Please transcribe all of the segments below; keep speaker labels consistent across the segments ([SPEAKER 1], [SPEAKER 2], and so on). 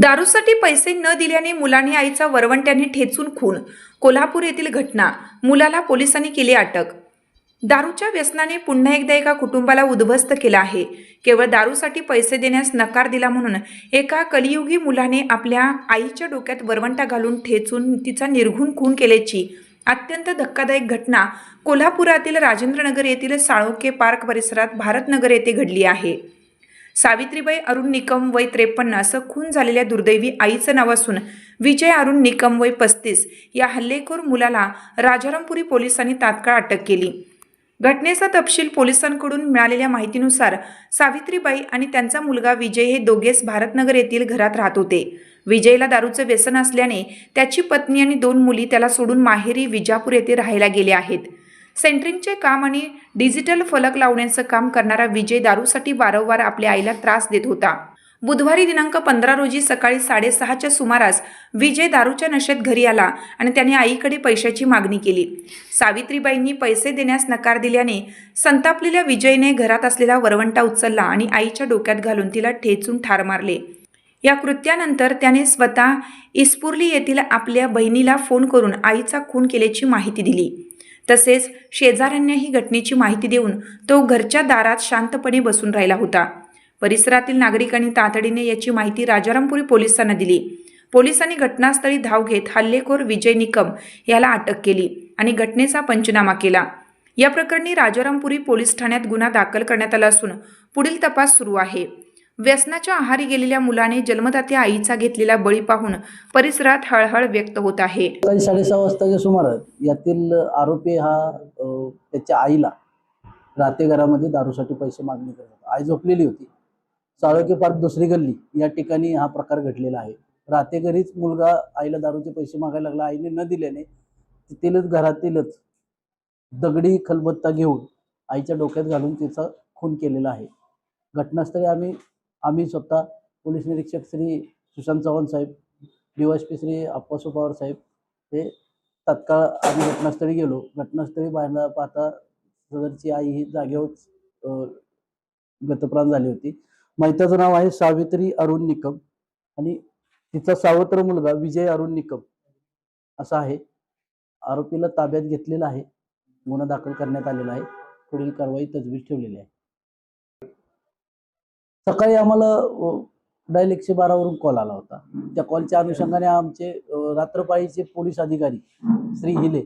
[SPEAKER 1] दारूसाठी पैसे न दिल्याने मुलाने आईचा वरवंट्याने ठेचून खून. कोल्हापूर येथील घटना. मुलाला पोलिसांनी केली अटक. दारूच्या व्यसनाने पुन्हा एकदा एका कुटुंबाला उद्ध्वस्त केला आहे. केवळ दारूसाठी पैसे देण्यास नकार दिला म्हणून एका कलियुगी मुलाने आपल्या आईच्या डोक्यात वरवंटा घालून ठेचून तिचा निर्घुण खून केल्याची अत्यंत धक्कादायक घटना कोल्हापुरातील राजेंद्रनगर येथील साळोके पार्क परिसरात भारतनगर येथे घडली आहे. सावित्रीबाई अरुण निकम वय त्रेपन्न असं खून झालेल्या दुर्दैवी आईचं नाव असून विजय अरुण निकम वय पस्तीस या हल्लेखोर मुलाला राजारामपुरी पोलिसांनी तात्काळ अटक केली. घटनेचा तपशील पोलिसांकडून मिळालेल्या माहितीनुसार सावित्रीबाई आणि त्यांचा मुलगा विजय हे दोघेच भारतनगर येथील घरात राहत होते. विजयला दारूचं व्यसन असल्याने त्याची पत्नी आणि दोन मुली त्याला सोडून माहेरी विजापूर येथे राहायला गेले आहेत. सेंटरिंगचे काम आणि डिजिटल फलक लावण्याचं काम करणारा विजय दारूसाठी वारंवार आपल्या आईला त्रास देत होता. बुधवारी दिनांक पंधरा रोजी सकाळी साडेसहाच्या सुमारास विजय दारूच्या नशेत घरी आला आणि त्याने आईकडे पैशाची मागणी केली. सावित्रीबाईंनी पैसे देण्यास नकार दिल्याने संतापलेल्या विजयने घरात असलेला वरवंटा उचलला आणि आईच्या डोक्यात घालून तिला ठेचून ठार मारले. या कृत्यानंतर त्याने स्वतः इस्पुर्ली येथील आपल्या बहिणीला फोन करून आईचा खून केल्याची माहिती दिली. तसेच शेजाऱ्यांनाही घटनेची माहिती देऊन तो घरच्या दारात शांतपणे बसून राहिला होता. परिसरातील नागरिकांनी तातडीने याची माहिती राजारामपुरी पोलिसांना दिली. पोलिसांनी घटनास्थळी धाव घेत हल्लेखोर विजय निकम याला अटक केली आणि घटनेचा पंचनामा केला. या प्रकरणी राजारामपुरी पोलीस ठाण्यात गुन्हा दाखल करण्यात आला असून पुढील तपास सुरू आहे. व्यसनाच्या आहारी गेलेल्या मुलाने जन्मदात्या आईचा घेतलेला बळी पाहून परिसरात हळहळ व्यक्त होत आहे.
[SPEAKER 2] सकाळी साडेसहा वाजताच्या सुमारास यातील आरोपी हा त्याच्या आईला राते घरामध्ये दारूसाठी पैसे मागणी करत होता. आई झोपलेली होती. चाळोके पार्क दुसरी गल्ली या ठिकाणी हा प्रकार घडलेला आहे. राहते घरीच मुलगा आईला दारूचे पैसे मागायला लागला. आईने न दिल्याने तिथेलच घरातीलच दगडी खलबत्ता घेऊन आईच्या डोक्यात घालून तिचा खून केलेला आहे. घटनास्थळी आम्ही आम्ही स्वतः पोलीस निरीक्षक श्री सुशांत चव्हाण साहेब डीवायसपी श्री अप्पासू पवार साहेब हे तत्काळ आम्ही घटनास्थळी गेलो. घटनास्थळी पाहता पाहता सदरची आई ही जागेवर गतप्राण झाली होती. मैताचं नाव आहे सावित्री अरुण निकम आणि तिचा सावत्र मुलगा विजय अरुण निकम असा आहे. आरोपीला ताब्यात घेतलेला आहे. गुन्हा दाखल करण्यात आलेला आहे. पुढील कारवाई तजवीज ठेवलेली आहे. सकाळी आम्हाला डायल एकशे बारावरून कॉल आला होता. त्या कॉलच्या अनुषंगाने आमचे रात्रपाळीचे पोलीस अधिकारी श्री हिले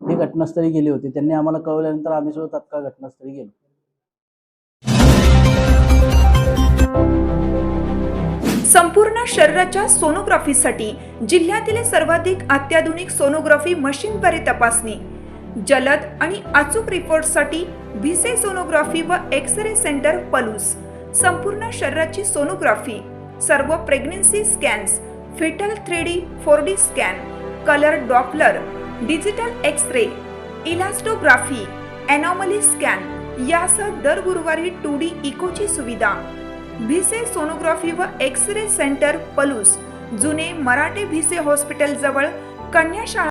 [SPEAKER 2] हे घटनास्थळी गेले होते. त्यांनी आम्हाला कळवल्यानंतर आम्ही सुद्धा तत्काळ घटनास्थळी गेलो.
[SPEAKER 1] संपूर्ण शरीराच्या सोनोग्राफीसाठी जिल्ह्यातील सर्वाधिक अत्याधुनिक सोनोग्राफी मशीनद्वारे तपासणी जलद आणि अचूक रिपोर्टसाठी भिसे सोनोग्राफी व एक्स रे सेंटर पलूस. संपूर्ण शरीराची सोनोग्राफी सर्व pregnancy scans fetal three D four D scan colour Doppler digital X ray elastography anomaly scan यासह दर गुरुवारी टू डी इकोची सुविधा. भिसे सोनोग्राफी व एक्स रे सेंटर पलूस जुने मराठे भिसे हॉस्पिटल जवळ कन्याशाळा